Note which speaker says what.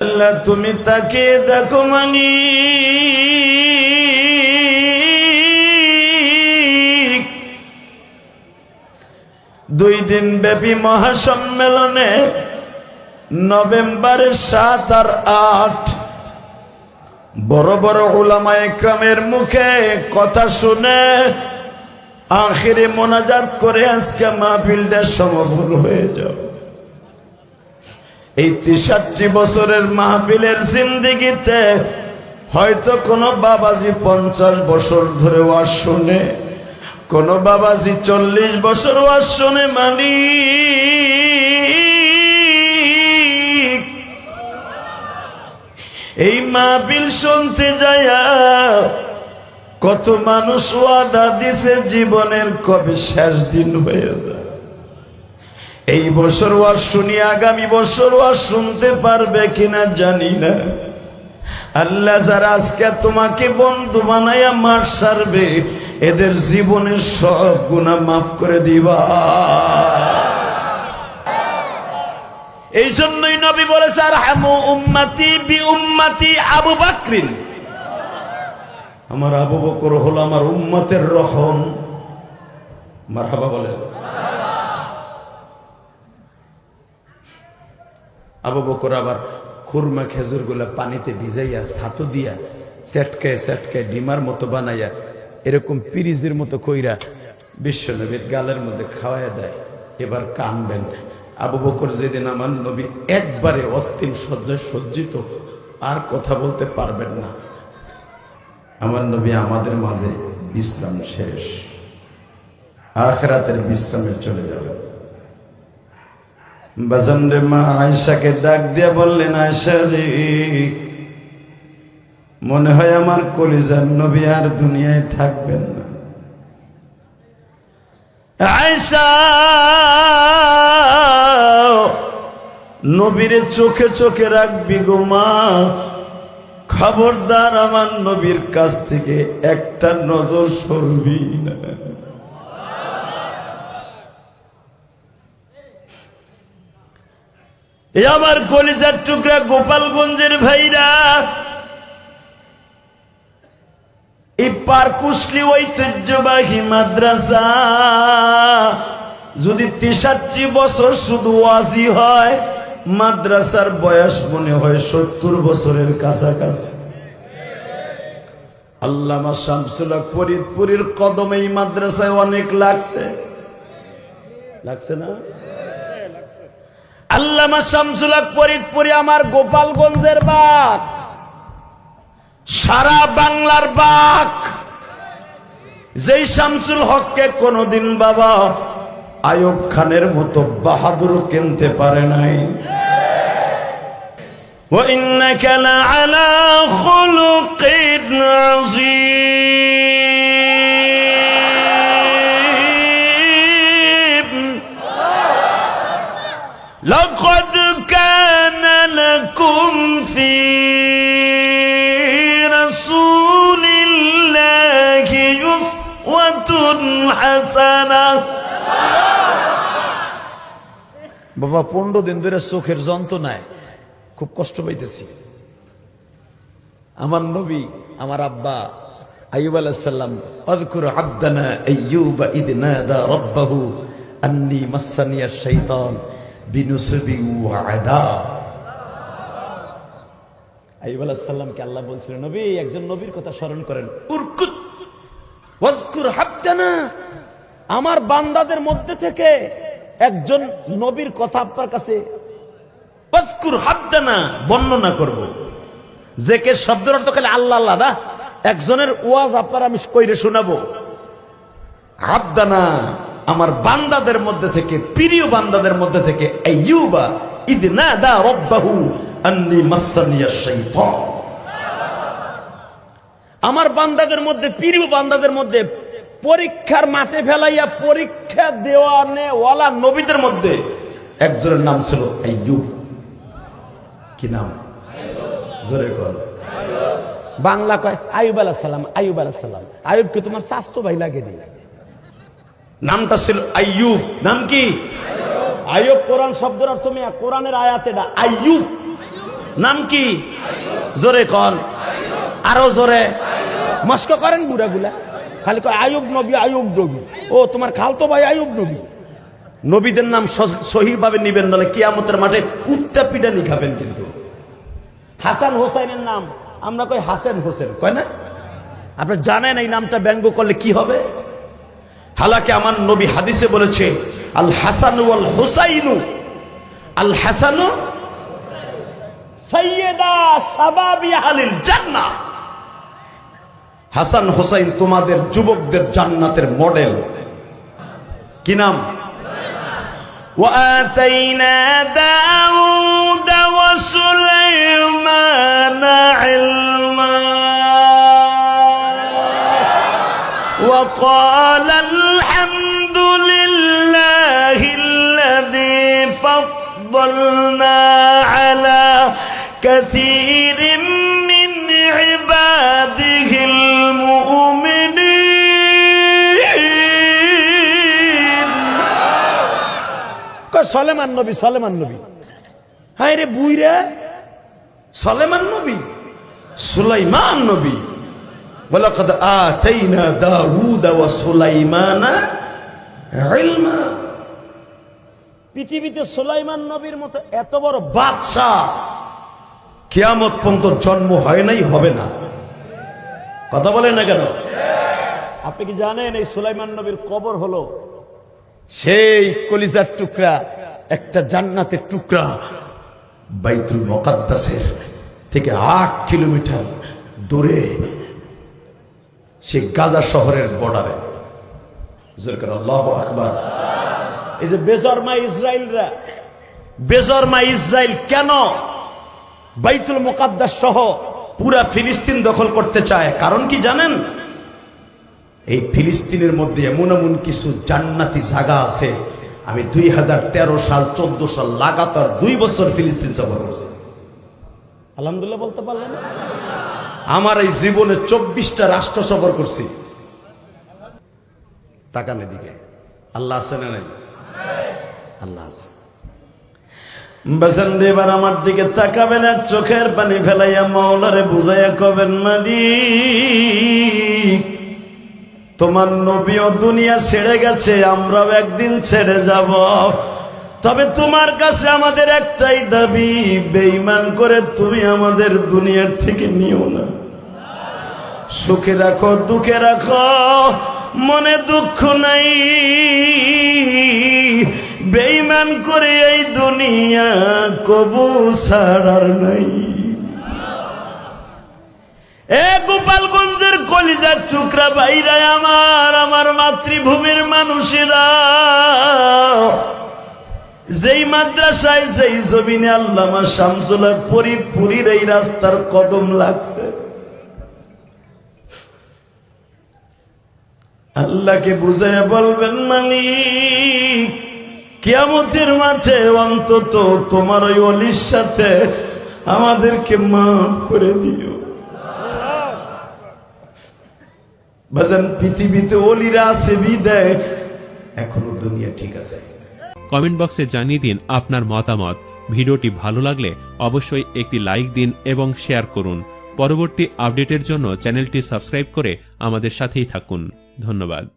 Speaker 1: আল্লাহ, তুমি তাকে দেখো মানি। দুই দিন ব্যাপী মহাসম্মেলনে নভেম্বরের সাত আর আট, বড় বড় ওলামা একরামের মুখে কথা শুনে আখিরে মোনাজাত করে আজকে মাহফিলটা সমভুল হয়ে যাও এই তেষট্টি বছরের মাহফিলের জিন্দিগিতে হয়তো কোনো বাবাজি পঞ্চাশ বছর ধরে ওয়াজ শুনে, কোন বাবাজি চল্লিশ বছর ওয়াজ শুনে মানি এই মাহফিল শুনতে যায়া কত মানুষ ওয়াদা দিছে, জীবনের কবে শেষ দিন হয়ে যায়। এই বছর ওয়াজ শুনি, আগামী বছর ওয়াজ শুনতে পারবে কিনা জানি না। আল্লাহ যারা আজকে তোমাকে বন্ধু বানাইয়া মার সারবে, এদের জীবনের সব গুণা মাফ করে দিবা। এই জন্যই নবী বলেছে আর হামু উম্মাতি বি উম্মাতি আবু বাকরিন। আমার আবু বকর হলো আমার উম্মতের রহম। মারহাবা বলেন। আবু বকর আবার খুরমা খেজুরগুলা পানিতে ভিজাইয়া ছাতু দিয়া চেটকায় চেটকায় ডিমার মতো বানাইয়া এরকম পিরিজের মতো কইরা বিশ্বনবীর গালের মধ্যে খাওয়াইয়া দেয়। এবার কানবেন। আবু বকর যেদিন আমার নবী একবারে অত্রিম সজ্জায় সজ্জিত, আর কথা বলতে পারবেন না। আমার নবী আমাদের মাঝে বিশ্রাম শেষ। আখরাতের বিশ্রামে চলে যাবেন। বাজান রে মা আয়সাকে ডাক দিয়ে বললেন আয়সা রে, মনে হয় আমার কলিজার নবী আর দুনিয়ায় থাকবেন না। আয়সা নবীরে চোখে চোখে রাখবি গো মা। খবরদার আমার নবীর কাছ থেকে একটা নজর সরবি না। আমার কলিজার টুকরা গোপালগঞ্জের ভাইরা। এই পারকুশলি ঐতিহ্যবাহী মাদ্রাসা। যদি তেষট্টি বছর শুধু ওয়াজি হয়, মাদ্রাসার বয়স মনে হয় সত্তর বছরের কাছাকাছি। আল্লামা শামসুল্লাহ ফরিদপুরের কদমে এই মাদ্রাসায় অনেক লাগছে। লাগছে না? আল্লামা শামসুল হক ফরিদপুরে আমার গোপালগঞ্জের বাঘ সারা বাংলার বাঘ যেই শামসুল হককে কোনদিন বাবা আয়ব খানের মতো বাহাদুর কিনতে পারে নাই وإنك لعلى خلق عظيم في رسول الله أسوة حسنة বাবা পনেরো দিন ধরে চোখের যন্ত্রণায় খুব কষ্ট পাইতেছি আমার নবী আমার আব্বা আইব আলাইসাল্লাম অদকুর আব্দানা আইয়ুবা ইদ নাদা রব্বাহু আন্নি মাসানিয়া শাইতান বিনুসবি ওয়াদা আইব আলাইসাল্লামকে আল্লাহ বলছিলেন নবী একজন নবীর কথা স্মরণ করেন। আমার বান্দাদের মধ্যে থেকে একজন নবীর কথা আপনার কাছে বর্ণনা করব। যে কে শব্দের অর্থ খালি আল্লাহ আল্লাহ না একজনের ওয়াজ আপনার আমি কইরে শোনাবো। আবদানা আমার বান্দাদের মধ্যে থেকে প্রিয় বান্দাদের মধ্যে থেকে আইয়ুবা ইদ নাদা রব্বাহু আন্নি মাসানিয়া আমার বান্দাদের মধ্যে, প্রিয় বান্দাদের মধ্যে, পরীক্ষার মাঠে ফেলাইয়া পরীক্ষা দেওয়া ওয়ালা নবীদের মধ্যে একজনের নাম ছিল আইয়ুব। কি নাম? জোরে কর বাংলা কয় আয়ুব আলাহ সালাম আয়ুব আলাহ সালাম। আয়ুবকে তোমার স্বাস্থ্য ভাই লাগে দিই নামটা ছিল আইয়ুব। নাম কি? আয়ুব কোরআন শব্দের অর্থ মিয়া, কোরআনের আয়াত এটা, আইয়ুব। নাম কি? জোরে কন। আরও জোরে। মস্ক করেন বুড়াগুলা খালি আয়ুব নবী আয়ুব নবী। ও, তোমার খালতো ভাই আয়ুব নবী। নবীদের নাম সহিভাবে নিবেন নাহলে কিয়ামতের মাঠে কুত্তা পিডানি খাবেন কিন্তু। হাসান হোসেনের নাম, আমরা কই হাসান হোসেন, কয় না? আপনি জানেন এই নামটা ব্যঙ্গ করলে কি হবে? হালাকে আমার নবী হাদিসে বলেছে, আল হাসান ওয়াল হুসাইনু। আল হাসানু সাইয়েদা সাবাবি আহলিল জান্নাহ হাসান হোসাইন তোমাদের যুবকদের জান্নাতের মডেল কি নাম وآتينا داود وسليمان علما وقال الحمد كثير من عباده المؤمنين কয় সলেমান নবী সলেমান নবী হায় রে বুইরা সলেমান নবী সুলাইমান নবী ولقد آتينا داوود وسليمان علما পৃথিবীতে সুলাইমান নবীর মতো এত বড় বাদশাহ কিয়ামত পর্যন্ত জন্ম হয় নাই হবে না। কথা বলেন না কেন? আপনি কি জানেন এই সুলাইমান নবীর কবর হলো সেই কলিজার টুকরা একটা জান্নাতের টুকরা বাইতুল মকাদ্দাসের থেকে আট কিলোমিটার দূরে সে গাজা শহরের বর্ডারে। আকবার। এই যে বেজরমা ইসরায়েলরা বেজরমা ইসরায়েল কেন? বাইতুল মোকাদ্দাস সহ পুরা ফিলিস্তিন দখল করতে চায়। কারণ কি জানেন? এই ফিলিস্তিনের মধ্যে এমন এমন কিছু জান্নাতি জায়গা আছে। আমি দুই হাজার তেরো সাল, চোদ্দ সাল লাগাতার দুই বছর ফিলিস্তিন সফর করছি। আলহামদুলিল্লাহ বলতে পারলেন আমার এই জীবনে চব্বিশটা রাষ্ট্র সফর করছি। তাকানে দিকে আল্লাহ আছে না আল্লাহ আছে। বাসান এবার আমার দিকে তাকাবেন আর চোখের পানি ফেলাইয়া মাওলারে বুঝাইয়া কবেন, মালিক, তোমার নবীও দুনিয়া ছেড়ে গেছে, আমরাও একদিন ছেড়ে যাব। তবে তোমার কাছে আমাদের একটাই দাবি বেইমান করে তুমি আমাদের দুনিয়ার থেকে নিও না। সুখে রাখো, দুঃখে রাখো, মনে দুঃখ নাই। বেঈমান করে এই দুনিয়া কবু ছাড়ার নাই। এ গোপালগঞ্জের কলিজার টুকরা বাইরা আমার আমার মাতৃভূমির মানুষেরা। যেই মাদ্রাসায়, যেই জমিনে আল্লামা শামসুল্লাহ পরি পুরীর এই রাস্তার কদম লাগছে। আল্লাহকে বুঝাইয়া বলবেন, মালিক কিয়ামতের মাঠে অন্তত তোমার ওই অলির সাথে আমাদেরকে মাফ করে দিও। বাজান, পৃথিবীতে অলিরা আছে, বিদায়। এখনও দুনিয়া ঠিক আছে।
Speaker 2: কমেন্ট বক্সে জানিয়ে দিন আপনার মতামত। ভিডিওটি ভালো লাগলে অবশ্যই একটি লাইক দিন এবং শেয়ার করুন। পরবর্তী আপডেটের জন্য চ্যানেলটি সাবস্ক্রাইব করে আমাদের সাথেই থাকুন। ধন্যবাদ।